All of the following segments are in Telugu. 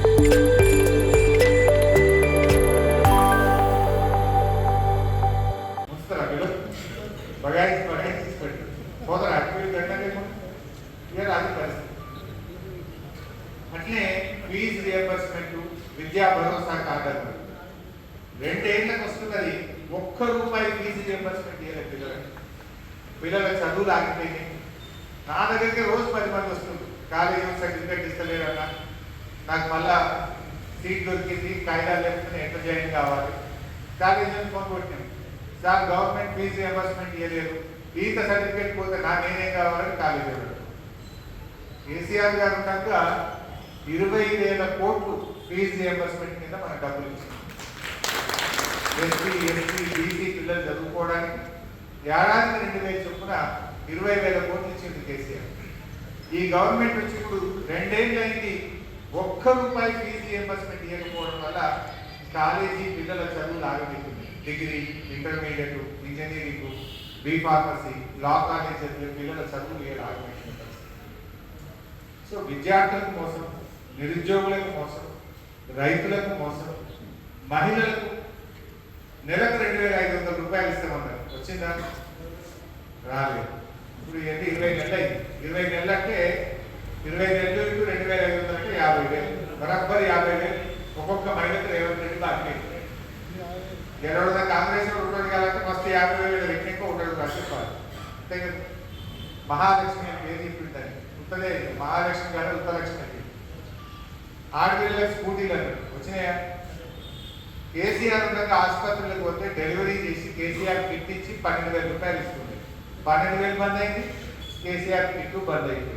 పెట్టు పరిస్థితి అట్లే ఫీజు రియంబర్స్మెంట్ విద్యా భరోసా కాగలరు రెండేళ్ళకు వస్తున్నది ఒక్క రూపాయి ఫీజు రియంబర్స్మెంట్ ఇవ్వలేదు పిల్లలకి పిల్లల చదువులు ఆగిపోయినాయి నా దగ్గరికి రోజు పది మంది వస్తుంది కాలేజీ సర్టిఫికేట్ ఇస్తలేరన్నా నాకు మళ్ళా సీట్ దొరికింది కాగితాలు లేకపోతే ఎట్లా జాయిన్ కావాలి? కాలేజీ నుంచి ఫోన్ కొట్టినాం? సార్ గవర్నమెంట్ ఫీజు రియంబర్స్మెంట్ ఇవ్వలేదు ఈత సర్టిఫికేట్ పోతే నా నేనేం కావాలని కాలేజీ వాడు. కేసీఆర్ గారు ఉండగా ఇరవై వేల కోట్లు ఫీజు రియంబర్స్మెంట్ కింద మనకు డబ్బులు ఇచ్చింది ఎస్సీ ఎస్టీ బీసీ పిల్లలు చదువుకోవడానికి ఏడాదికి రెండు వేలు చొప్పున ఇరవై వేల కోట్లు ఇచ్చింది కేసీఆర్. ఈ గవర్నమెంట్ వచ్చి ఇప్పుడు రెండేళ్ళు అయింది ఒక్క రూపాయి ఫీజు రియంబర్స్మెంట్ ఇవ్వకపోవడం వల్ల కాలేజీ పిల్లల చదువులు ఆగిపోతుంది degree intermediate engineering B pharmacy law college చదివే పిల్లల చదువులు ఏ ఆగబెట్టిన సో విద్యార్థులకు మోసం నిరుద్యోగులకు మోసం రైతులకు మోసం మహిళలకు నెలకు రెండు వేల ఐదు వందల రూపాయలు ఇస్తామన్నారు. వచ్చిందా? రాలేదు. ఇప్పుడు ఏంటి ఇరవై నెలలు అయింది. ఇరవై నెలలు అంటే ఇరవై నెలలు ఇంటూ రెండు వేల ఐదు వందలు అంటే యాభై వేలు బరాబర్ యాభై వేలు ఒక్కొక్క మహిళకు రేవంత్ రెడ్డి బాకీ ఎవరైనా కాంగ్రెస్ వాడు ఉంటాడు కాబట్టి ఫస్ట్ యాభై వేలు రెట్టింపు ఉంటాడు అని చెప్పాలి. అంతే కదా మహాలక్ష్మి అని పేరు చెప్పిందని ఉంటలే మహాలక్ష్మి గారు ఉత్తరలక్ష్మి అని. ఆడపిల్లలకు స్కూటీలు అన్నాడు వచ్చినాయా? కేసీఆర్ ఉండగా ఆసుపత్రులకు పోతే డెలివరీ చేసి కేసీఆర్ కిట్ ఇచ్చి పన్నెండు వేల రూపాయలు ఇస్తుంది. పన్నెండు వేలు బంద్ అయింది. కేసీఆర్ కిట్ బంద్ అయింది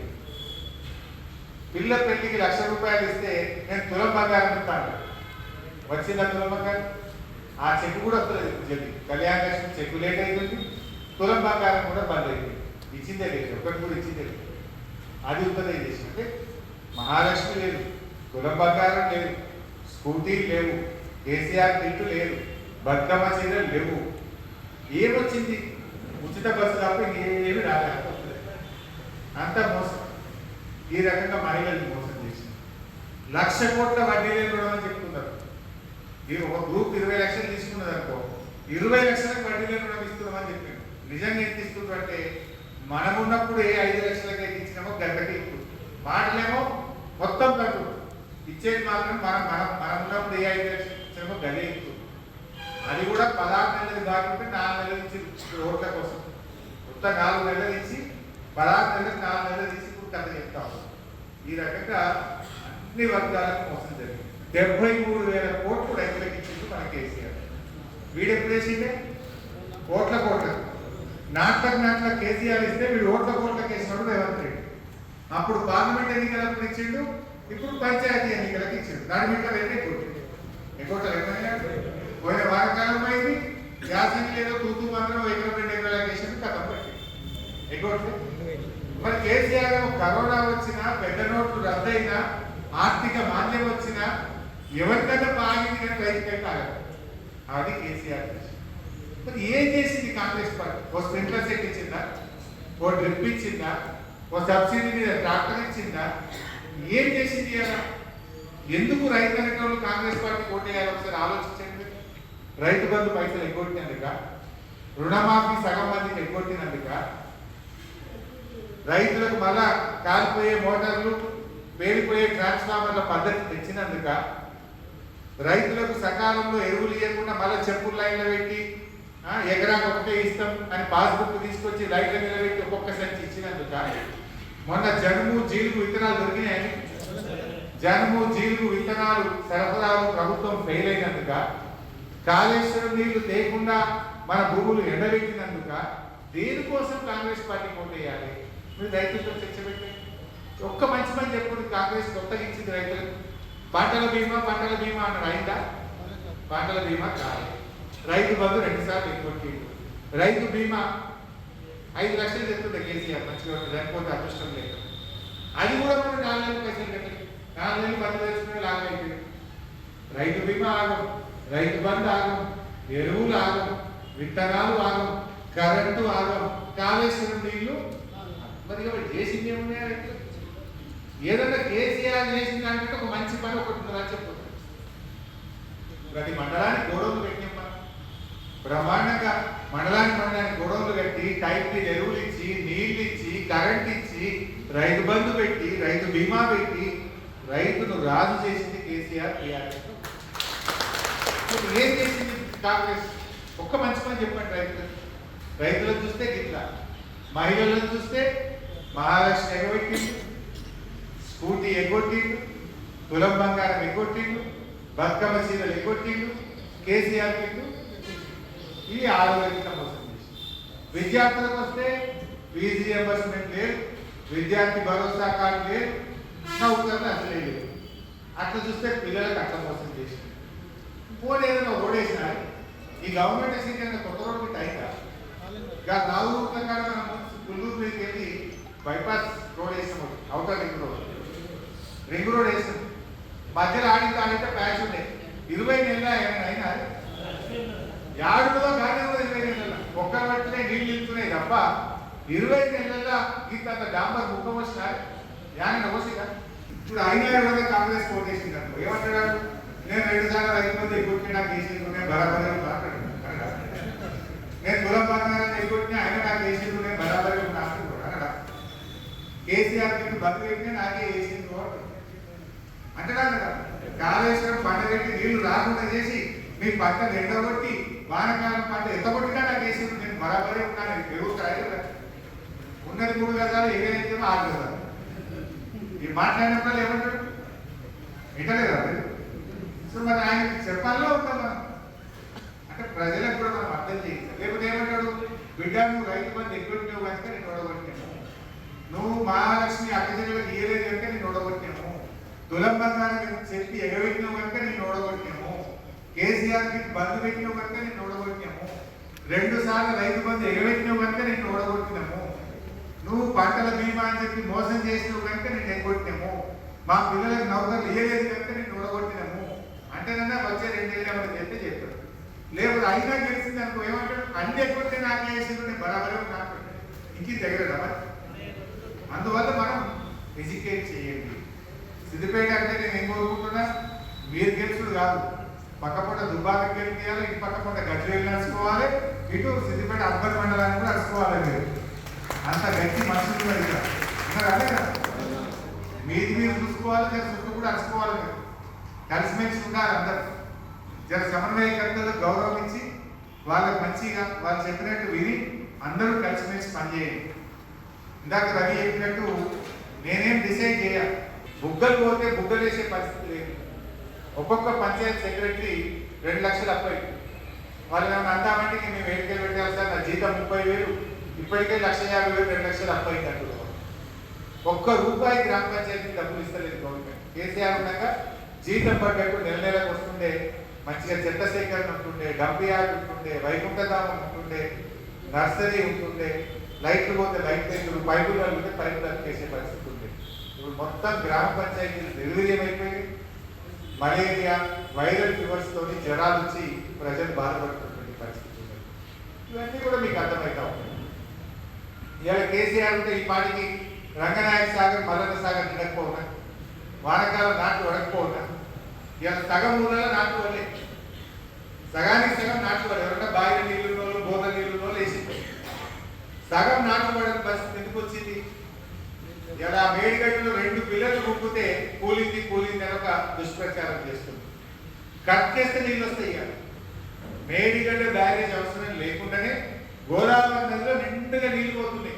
పిల్ల పెళ్ళికి లక్ష రూపాయలు ఇస్తే నేను తులం బంగారం ఇస్తాను వచ్చిందా తులం బంగారం? ఆ చెక్ కూడా వస్తలేదు. జల్ది కళ్యాణ లక్ష్మి చెక్ లేట్ అయిపోయింది. తులం బంగారం కూడా బంద్ అయింది ఇచ్చిందే లేదు. ఒకటి కూడా ఇచ్చిందే లేదు. అది ఉత్తరే చేసి అంటే మహాలక్ష్మి లేదు. తులం బంగారం లేదు. స్కూటీ లేవు. కేసీఆర్ కిట్టు లేదు. బతుకమ్మ చీరలు లేవు. ఏమొచ్చింది? ఉచిత బస్సు తప్ప ఏమి రాలేదు. అంత మోసం. ఈ రకంగా మహిళల్ని మోసం చేసింది. లక్ష కోట్ల వడ్డీ కూడా రుణం అని చెప్తున్నారు. ఇది ఒక గ్రూప్ ఇరవై లక్షలు తీసుకున్నది అనుకో ఇరవై లక్షలకు వడ్డీ కూడా రుణం ఇస్తున్నామని చెప్పిండు. నిజంగా ఎంత ఇస్తుండ్రు అంటే మనం ఉన్నప్పుడు ఏ ఐదు లక్షలకి అయితే ఇచ్చినామో గంటకి ఇప్పుడు మాటలేమో మొత్తం కట్టు. ఇచ్చేది మాత్రం మనం మనం మనం ఉన్నప్పుడు ఏ ఐదు లక్షలు ఇచ్చినామో గదే ఇస్తుంది అది కూడా పదహారు నెలలు కాకుండా నాలుగు నెలలు ఇచ్చి రోడ్ల కోసం. మొత్తం నాలుగు నెలలు ఇచ్చి పదహారు నెలలు నాలుగు నెలలు ఇచ్చి కథ చెప్తాము. ఈ రకంగా అన్ని వర్గాలకు మోసం జరిగింది. డెబ్బై మూడు వేల కోట్లు రైతులకు ఇచ్చింది మన కేసీఆర్. వీడు ఎప్పుడు వేసిందే కోట్ల కోట్ల. నాట్లకు నాట్ల కేసీఆర్ ఇస్తే వీడు ఓట్ల కోట్లకు వేసినాడు రేవంత్ రెడ్డి. అప్పుడు పార్లమెంట్ ఎన్నికలకు ఇచ్చిండు ఇప్పుడు పంచాయతీ ఎన్నికలకు ఇచ్చిండు. దాని మీద రెండే కోట్లు ఎగ్గొట్టారు ఏమైనా పోయిన వారకాలం అయింది. యాసంగి లేదో తూతూ మాత్రం ఎకరం రెండు ఎకరాలకు వేసిండు కథం పట్టింది ఎగ్గొట్టే మరి కేసీఆర్ కరోనా వచ్చినా పెద్ద నోట్లు రద్దయినా ఆర్థిక మాంద్యం వచ్చినా ఎవరికైనా బాగింది కానీ రైతుకైతే ఆగదు అది కేసీఆర్ మరి ఏం చేసింది కాంగ్రెస్ పార్టీ? ఓ స్ప్రింక్లర్ సెట్ ఇచ్చిందా? ఓ డ్రిప్ ఇచ్చిందా? ఓ సబ్సిడీ మీద ట్రాక్టర్ ఇచ్చిందా? ఏం చేసింది అలా ఎందుకు రైతు అనేటోళ్ళు కాంగ్రెస్ పార్టీ ఓటేయాలి ఒకసారి ఆలోచించండి రైతు బంధు పైసలు ఎగ్గొట్టినందుక? రుణమాఫీ సగం మందికి ఎగ్గొట్టినందుక? రైతులకు మళ్ళా కాలిపోయే మోటార్లు పేలిపోయే ట్రాన్స్ఫార్మర్ల పద్ధతి తెచ్చినందుక రైతులకు సకాలంలో ఎరువులు ఇవ్వకుండా మళ్ళీ చెప్పులు లైన్లో పెట్టి ఎకరాకు ఒకటే ఇస్తాం అని పాస్బుక్ తీసుకొచ్చి లైన్లో నిలబెట్టి ఒక్కొక్క సంచి ఇచ్చినందుక మొన్న జనుము జీలుగు విత్తనాలు దొరికినాయని. జనుము జీలుగు విత్తనాలు సరఫరాలు ప్రభుత్వం ఫెయిల్ అయినందుక కాళేశ్వరం నీళ్ళు తేకుండా మన భూములు ఎండబెట్టినందుక దేనికోసం కాంగ్రెస్ పార్టీ ఓటేయాలి మీరు రైతులతో చర్చ పెట్టండి. ఒక్క మంచి పని చెప్పుడు. కాంగ్రెస్ కొత్తగా ఇచ్చింది రైతులకు పంటల బీమా పంటల బీమా అన్నాడు అయిందా? పంటల బీమా కాదు రైతు బంధు రెండు సార్లు ఎగ్గొట్టిండు. రైతు బీమా ఐదు లక్షలు చెప్తుంది కేసీఆర్ మంచిగా ఉంటుంది లేకపోతే అదృష్టం లేదు. అది కూడా మనం నాలుగు నెలలు పైసలు కట్టాలి నాలుగు నెలలు బంధు తెచ్చుకుని లాభం అయిపోయింది. రైతు బీమా ఆగం. రైతు బంధు ఆగం. ఎరువులు ఆగం. విత్తనాలు ఆగం. కరెంటు ఆగం. కాళేశ్వరం నీళ్ళు మరి ఇక చేసింది ఏమున్నాయా రైతులు ఏదన్నా కేసీఆర్ చేసిన దానికంటే ఒక మంచి పని ఒకటి ఉందా చెప్తున్నారు ప్రతి మండలానికి గోడౌన్లు పెట్టినాం మనం. బ్రహ్మాండంగా మండలానికి మండలానికి గొడవలు కట్టి టైప్ ఎరువులు ఇచ్చి నీళ్ళు ఇచ్చి కరెంట్ ఇచ్చి రైతు బంధు పెట్టి రైతు బీమా పెట్టి రైతును రాజు చేసింది కేసీఆర్ టీఆర్ఎస్ ఇప్పుడు ఏం చేసింది కాంగ్రెస్? ఒక్క మంచి పని చెప్పండి రైతులకు. రైతులను చూస్తే గిట్లా. మహిళలను చూస్తే మహాలక్ష్మి ఎగబెట్టిండు స్కూటీ ఎగ్గొట్టిండు తులం బంగారం ఎగ్గొట్టిండు బతుకమ్మ చీరలు ఎగ్గొట్టిండు కేసీఆర్ పెట్టు ఈ ఆరోగ్యంగా మోసం చేసి విద్యార్థులకు వస్తే ఫీజు రియంబర్స్మెంట్ లేదు విద్యార్థి భరోసా కార్డు లేదు నౌకర్లు అసలే లేదు అట్లా చూస్తే పిల్లలకు అట్లా మోసం చేసి పోనీ ఏదైనా ఓడేసినా ఈ గవర్నమెంట్ సీట్ అయినా కొత్త రోడ్డు టైంగా ఇంకా నాలుగు కాడ మనం గుల్లూరు మీదకి వెళ్ళి బైపాస్ రోడ్ వేసాము outer ring road. Ring road వేసాం మధ్యలో ఆడితే ఆడితే ప్యాచ్ ఉండే ఇరవై నెలల ఏమైనా అయినా యాడులో కానీ కూడా ఇరవై నెలల. ఒక్క బట్టినే నీళ్ళు నిలుతున్నాయి తప్ప ఇరవై నెలల గీత డాంబర్ ముఖం వచ్చిన యాన వసిగా ఇప్పుడు అయినా కూడా కాంగ్రెస్ కోటేసింది అనుకో ఏమంటాడు నేను రెండు సార్లు ఐదు మంది ఎగ్గొట్టి నాకు వేసింది నేను బరాబరి మాట్లాడాను నేను గురం బంగారాన్ని ఎగ్గొట్టిన ఆయన నాకు వేసింది కేసీఆర్ మీకు బతుకు పెట్టిన నాకే వేసింది అంటారా కదా కాళేశ్వరం పంట పెట్టి నీళ్ళు రాకుండా చేసి మీ పంట ఎండగొట్టి వానకాలం పంట ఎత్తగొట్టినా నాకు వేసింది నేను బరాబరే ఉన్నాను పెరుగుతాయి ఉన్నది మూడు గజాలు ఏదైతే ఆరు గజాలు. మీరు మాట్లాడినప్పుడు ఏమంటారు? వింటలేదా సో మరి ఆయన చెప్పాలో ఉంటాం మనం అంటే ప్రజలకు కూడా మనం అర్థం చేయాలి లేకపోతే ఏమంటాడు? బిడ్డ నువ్వు రైతు మంది ఎక్కువ కనుక నేను ఓడగొట్టాను. నువ్వు మహాలక్ష్మి అక్కజనులకు ఇయ్యలేదు కనుక నేను ఓడగొట్టాము. తులం బంగారం చెప్పి ఎగబెట్టినావు కనుక నేను ఓడగొట్టాము. కేసీఆర్కి బంధు పెట్టినావు కనుక నేను ఓడగొట్టాము. రెండు సార్లు రైతు బంధు ఎగబెట్టినావు కనుక నేను ఓడగొట్టినాము. నువ్వు పంటల బీమా అని చెప్పి మోసం చేసినావు కనుక నేను ఎగ్గొట్టినాము మా పిల్లలకు నౌకర్లు ఇయ్యలేదు కనుక నేను ఓడగొట్టినాము. అంటేనన్నా వచ్చే రెండేళ్ళు ఏమైనా చెప్తే చెప్పాడు లేకపోతే అయినా గెలిచింది అనుకో ఏమంటాడు అన్ని ఎగ్గొట్టే నాకే వేసిండు నేను బరాబరే నాకు. ఇంకి దగ్గర మరి? అందువల్ల మనం ఎడ్యుకేట్ చేయండి. సిద్దిపేట అంటే నేను ఏం కోరుకుంటున్నా? మీరు గెలుచుడు కాదు. పక్కపూట దుబ్బాకి గెలిపియాలి ఇటు పక్కపూట గజ్వేలు నడుచుకోవాలి ఇటు సిద్దిపేట అర్బన్ మండలాన్ని కూడా నడుచుకోవాలి మీరు. అంత గట్టి మనుషులు ఉన్నారు అదే కదా? మీది మీరు చూసుకోవాలి జర చుట్టూ కూడా నడుచుకోవాలి మీరు. కలిసిమెలిసి ఉండాలి అందరు. జర సమన్వయకర్తలు గౌరవం ఇచ్చి వాళ్ళకి మంచిగా వాళ్ళు చెప్పినట్టు విని అందరూ కలిసిమెలిసి పనిచేయండి. ఇందాక రవి చెప్పినట్టు నేనేం డిసైడ్ చేయాలి బుగ్గలు పోతే బుగ్గలు వేసే పరిస్థితి లేదు. ఒక్కొక్క పంచాయత్ సెక్రటరీ రెండు లక్షలు అప్పై వాళ్ళు ఏమైనా అందామంటే మేము వేడికలు పెట్టాలి సార్ నా జీతం ముప్పై వేలు. ఇప్పటికే లక్ష యాభై వేలు రెండు లక్షలు అప్పై అంటున్నారు ఒక్క రూపాయి గ్రామ పంచాయతీకి డబ్బులు ఇస్తలేదు గవర్నమెంట్. కేసీఆర్ ఉండగా జీతం పడ్డట్టు నెల నెలకు వస్తుండే మంచిగా చెత్త సేకరణ ఉంటుండే డంప్ యార్డ్ ఉంటుండే వైకుంఠధామం ఉంటుండే నర్సరీ ఉంటుండే లైట్లు పోతే లైట్ లైట్లు పైపులు కలిపితే పైపులు అతికేసే పరిస్థితి ఉంది. ఇప్పుడు మొత్తం గ్రామ పంచాయతీలు నిర్వీర్యం అయిపోయి మలేరియా వైరల్ ఫీవర్స్ తోని జ్వరాలు వచ్చి ప్రజలు బాధపడుతున్నటువంటి పరిస్థితి ఉంది. ఇవన్నీ కూడా మీకు అర్థమవుతా ఉంటాయి ఇవాళ కేసీఆర్ ఉంటే ఈ పాటికి రంగనాయక సాగర్ మల్లన్న సాగర్ నిండకపోవునా? వానకాలం నాట్లు వడకపోవునా? ఇవాళ సగం ఊళ్ళలో నాట్లు వల్లే సగానికి సగం నాట్లు పడే ఎవరంటే బావి నీళ్ళు వాళ్ళు బోధ నీళ్ళు వాళ్ళు వేసింది సగం నాట్లు పడని పరిస్థితి ఎందుకు వచ్చింది ఇలా మేడిగడ్డలో రెండు పిల్లలు ముప్పితే కూలింది కూలింది అని ఒక దుష్ప్రచారం చేస్తుంది. కట్ చేస్తే నీళ్ళు వస్తాయి ఇక. మేడిగడ్డ బ్యారేజ్ అవసరం లేకుండానే గోదావరి నదిలో నిండుగా నీళ్ళు పోతున్నాయి.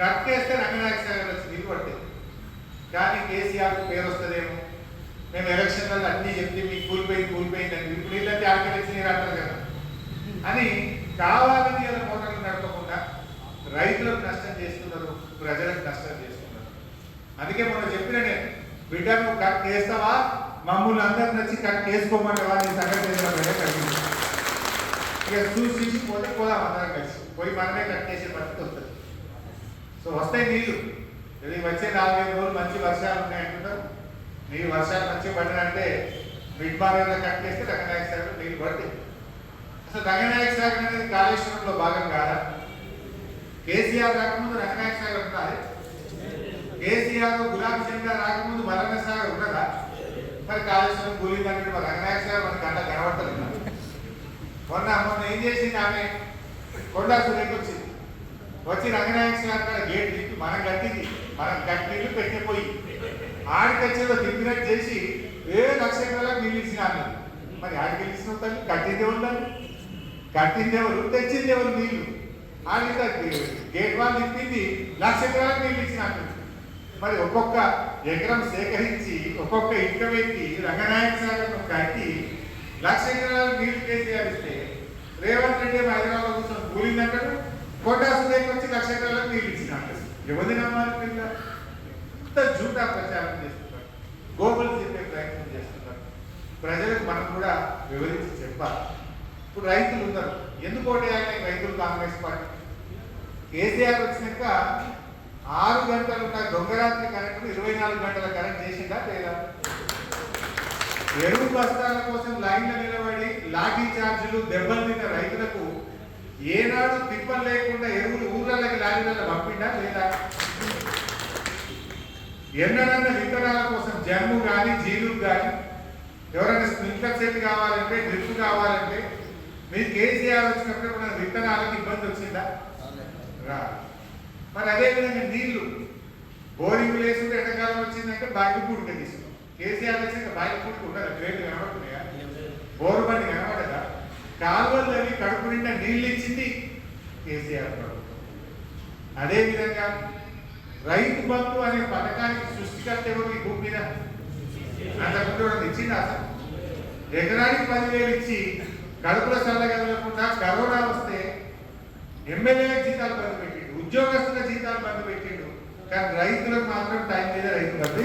కట్ చేస్తే రంగనాయక సాగర్ వచ్చి నీళ్ళు పడతాయి. కానీ కేసీఆర్ పేరు వస్తుంది మేము ఎలక్షన్లలో అన్ని చెప్తే మీకు కూలిపోయింది కూలిపోయింది అని ఇప్పుడు నీళ్ళంటే ఆర్కెలిసి నీరు అంటారు కదా అని కావాలని ఇలా మోటార్లు నడపకుండా రైతులకు నష్టం చేస్తున్నారు ప్రజలకు నష్టం చేస్తున్నారు అందుకే మనం చెప్పిన నేను బిడ్డ నువ్వు కట్ చేస్తావా మమ్మల్ని అందరు నచ్చి కట్ చేసుకోమని వాళ్ళని సంగతి కలిగింది. ఇక చూసి పోతే పోదాం అందరం కలిసి. పోయి మనమే కట్ చేసే పరిస్థితి వస్తుంది సో వస్తాయి నీళ్ళు ఇది వచ్చే నాలుగైదు రోజులు మంచి వర్షాలు ఉన్నాయంటున్నారు నీళ్ళు వర్షాలు మంచి పడినంటే మిడ్ మార్గంలో కట్ చేస్తే రంగనాయక సాగర్ నీళ్ళు పడతాయి. అసలు రంగనాయక సాగర్ అనేది కాళేశ్వరంలో భాగం కాదా? కేసీఆర్ రాకముందు రంగనాయక సాగర్ ఉండాలి కేసీఆర్ గులాబీ జెండా రాకముందు మరణ సాగర్ ఉన్నదా? మరి కాళేశ్వరం కూలింది అంటే మరి రంగనాయక మన కళ్ళ కనబడతలేదు? మొన్న మొన్న ఏం చేసింది ఆమె? కొండా సురేఖ వచ్చింది వచ్చి రంగనాయక సాగర్ కాడ గేట్ తిప్పి మనం కట్టింది. మనం కట్టినీళ్ళు పెట్టిపోయి ఆడికొచ్చేదో తిప్పినట్టు చేసి ఏ లక్ష ఎకరాలకు నీళ్ళు ఇచ్చిన మరి ఆడికి ఇచ్చిన తల్లి? కట్టింది ఉండాలి కట్టింది ఎవరు? తెచ్చింది ఎవరు నీళ్ళు? ఆడికి గేట్ వాళ్ళు తిప్పింది లక్ష ఎకరాలకు నీళ్ళు ఇచ్చిన మరి ఒక్కొక్క ఎకరం సేకరించి ఒక్కొక్క ఇటుక వ్యక్తి రంగనాయక సాగర్ను కట్టి లక్ష ఎకరాలు నీళ్ళు కేసీఆర్ ఇస్తే రేవంత్ రెడ్డి హైదరాబాద్ కూర్చొని కూలిందంటాడు? కోటా సురేఖ వచ్చి లక్ష ఎకరాలకు నీళ్ళు ఇచ్చిన అంటాడు ఎవరిని నమ్మాలి కింద ఇంత జూటా ప్రచారం చేస్తున్నారు. గోబల్ చెప్పే ప్రయత్నం చేస్తున్నారు. ప్రజలకు మనం కూడా వివరించి చెప్పాలి. ఇప్పుడు రైతులు ఉన్నారు. ఎందుకు ఓటేయాలి రైతులు కాంగ్రెస్ పార్టీ. కేసీఆర్ వచ్చినాక ఆరు గంటలు ఉన్న దొంగరాత్రి కరెంట్ ఇరవై నాలుగు గంటల కరెంట్ చేసిందా లేదా? ఎరువు బస్తాల కోసం లైన్లో నిలబడి లాఠీ చార్జీలు దెబ్బలు తిన్న రైతులకు ఏనాడు తిప్పలు లేకుండా ఎరువులు ఊర్లకి లారీలలో పంపిండా లేదా? ఎన్నడన్నా విత్తనాల కోసం జమ్ము కానీ జీలు కానీ ఎవరైనా స్ప్రింక్లర్ సెట్ కావాలంటే డ్రిప్ కావాలంటే మీరు కేసీఆర్ వచ్చినప్పుడు మన విత్తనాలకు ఇబ్బంది వచ్చిందా? రా మరి అదే విధంగా నీళ్ళు. బోరింగ్ వేసుకుంటే ఎండాకాలం వచ్చిందంటే బావి పూడిక తీసుకున్నాం కేసీఆర్ వచ్చాక బావి పూడిక ఉండదు ట్రైన్లు కనబడుతున్నాయా బోరు బండి కనబడదా? కాలువలు అవి కడుపు నిండా నీళ్ళు ఇచ్చింది కేసీఆర్ ప్రభుత్వం. అదే విధంగా రైతు బంధు అనే పథకానికి సృష్టికర్త ఎవరు ఈ భూమి మీద? అంతకుముందు ఇచ్చిందా అసలు? ఎకరానికి పదివేలు ఇచ్చి కడుపుల చల్లగలకుండా కరోనా వస్తే ఎమ్మెల్యే జీతాలు బంద్ పెట్టిండు ఉద్యోగస్తుల జీతాలు బంద్ పెట్టిండు. కానీ రైతులకు మాత్రం టైం మీద రైతు బంద్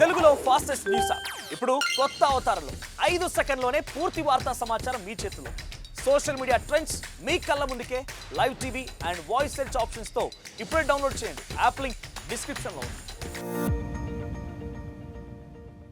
తెలుగులో ఫాస్టెస్ట్ న్యూస్ యాప్ ఇప్పుడు కొత్త అవతారంలో. ఐదు సెకండ్లోనే పూర్తి వార్తా సమాచారం మీ చేతిలో. సోషల్ మీడియా ట్రెండ్స్ మీ కళ్ళ ముందుకే live TV and voice search ఆప్షన్స్తో ఇప్పుడే డౌన్లోడ్ చేయండి. యాప్ లింక్ డిస్క్రిప్షన్లో ఉంది.